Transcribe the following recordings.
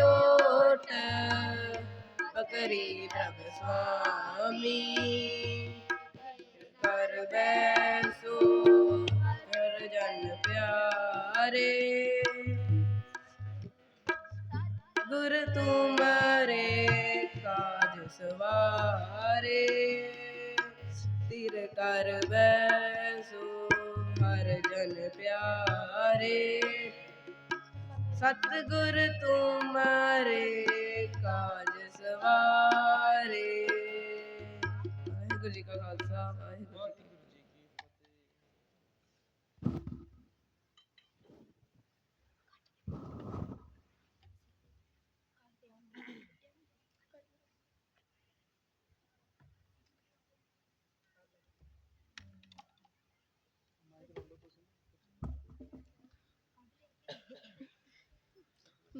ओट पकरी प्रभ स्वामी सतगुर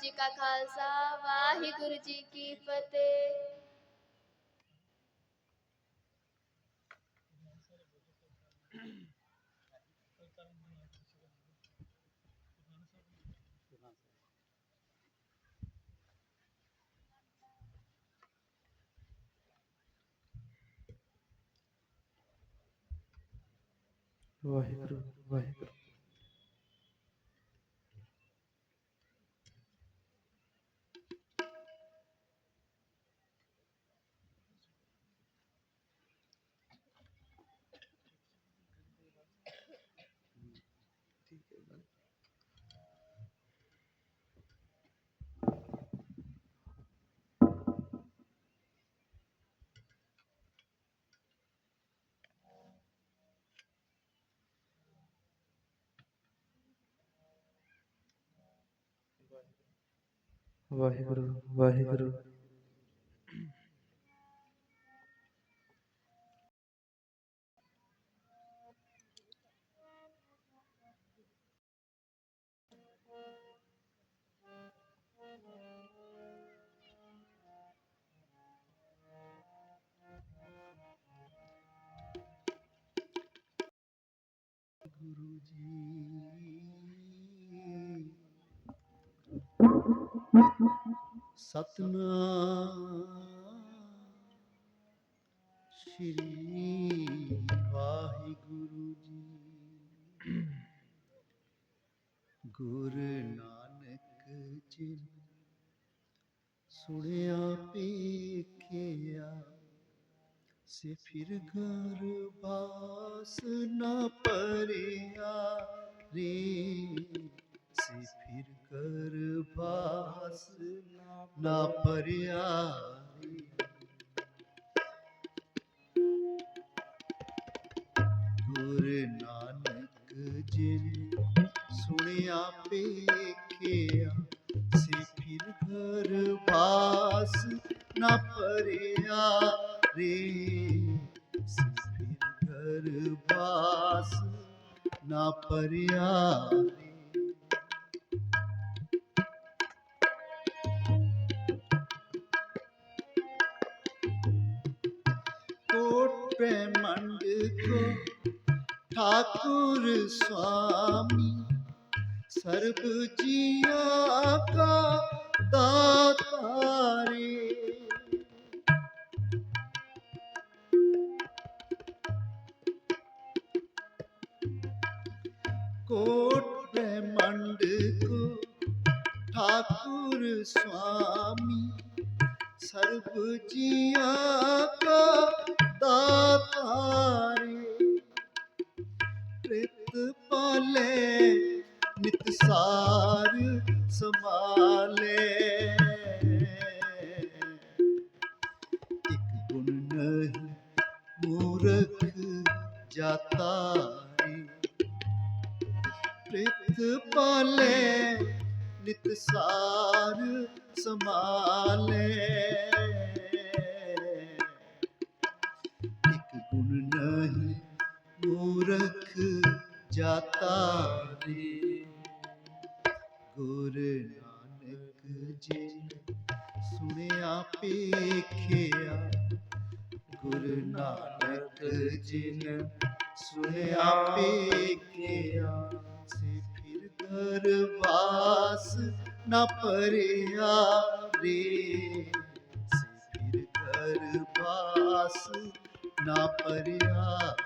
ਜੀ ਕਾ ਖਾਲਸਾ ਵਾਹਿਗੁਰੂ ਜੀ ਕੀ ਫਤਿਹ ਵਾਹਿਗੁਰੂ ਵਾਹਿਗੁਰੂ ਵਾਹਿਗੁਰੂ ਵਾਹਿਗੁਰੂ ਗੁਰੂ ਜੀ। ਸਤਨਾਮ ਸ਼੍ਰੀ ਵਾਹਿਗੁਰੂ ਜੀ। ਗੁਰ ਨਾਨਕ ਜੀ ਸੁਣਿਆ ਪੇਖਿਆ ਸੇ ਫਿਰ ਘਰ ਬਾਸ ਨਾ ਪਰਿਆ ਰੇ ਸੇ ਫਿਰ ਘਰ ਬਾਸ ਨਾ ਪਰਿਆ ਰੇ ਗੁਰ ਨਾਨਕ ਜੀ ਸੁਣਿਆ ਪੇਖਿਆ ਸੇ ਫਿਰ ਘਰ ਬਾਸ ਨਾ ਪਰਿਆ ਰੇ ਨਾ ਪਰਿਆ ਰੇ कोट पे मंड को ठाकुर स्वामी सर्व जिया का दातारे दंड को ठाकुर स्वामी सर्व जिया का दातारे प्रेत पाले नितसार समाले एक गुण नहीं मूरख जाता ਪਾਲੇ, ਨਿਤ ਸਾਰ ਸਮਾਲੇ ਇੱਕ ਗੁਣ ਨਹੀਂ ਮੂਰਖ ਜਾਤਾ ਰੇ ਗੁਰ ਨਾਨਕ ਜੀ ਸੁਣਿਆ, ਪੇਖਿਆ। ਗੁਰ ਨਾਨਕ ਜੀ ਨੇ ਸੁਣਿਆ, ਪੇਖਿਆ। ਫਿਰ ਦਰਵਾਸ ਨਾ ਪਰਿਆ ਰੇ ਸਿਰ ਕਰ ਦਰਵਾਸ ਨਾ ਪਰਿਆ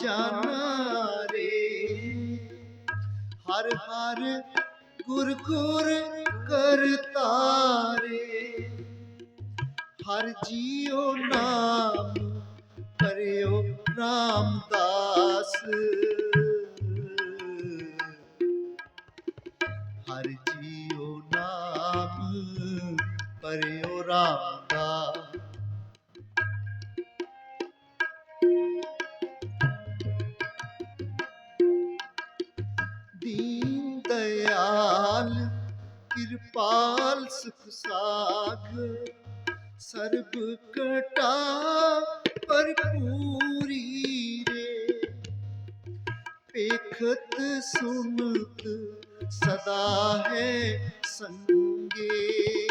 ਜਾਣਾ ਰੇ। ਹਰ ਹਰ ਗੁਰ ਗੁਰ ਕਰਤਾਰੇ ਹਰ ਜੀਉ ਨਾਮ ਕਰਿਓ ਰਾਮਦਾਸ। ਹਰ ਜੀਉ ਨਾਮ ਪਰਿਓ ਰਾਮਦਾਸ। ਕਿਰਪਾਲ ਸੁਖ ਸਾਗਰ ਸਰਬ ਕਟਾ ਭਰਪੂਰੀ ਰੇ। ਪੇਖਤ ਸੁਨਤ ਸਦਾ ਹੈ ਸੰਗੇ।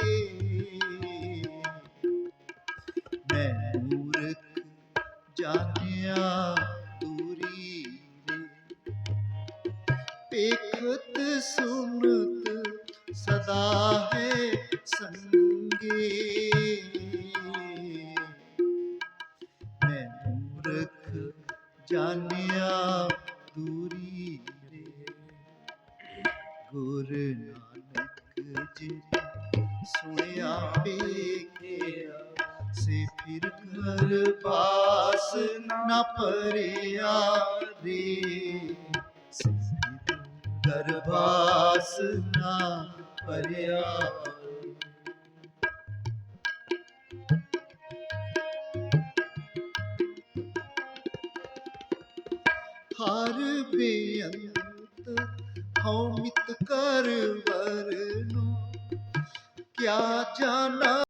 ਮੈਂ ਮੂਰਖ ਜਾਣਿਆ ਦੂਰੀ ਰੇ। ਪੇਖਤ ਸੁਨਤ ਸੰਗੇ ਮੈਂ ਮੂਰਖ ਜਾਣਿਆ ਦੂਰੀ ਰੇ ਗੁਰ ਨਾਨਕ ਜੀ ਸੁਣਿਆ ਵੇਖਿਆ ਸੇ ਫਿਰ ਘਰ ਪਾਸ ਨਾ ਪਰਿਆ ਰੇ ਸੇ ਫਿਰ ਘਰ ਪਾਸ ਨਾ ਪਰਿਆ ਬੇਅੰਤ ਹਉ ਮਿਤ ਕਰ ਵਰਨੋ। ਕਿਆ ਜਾਣਾ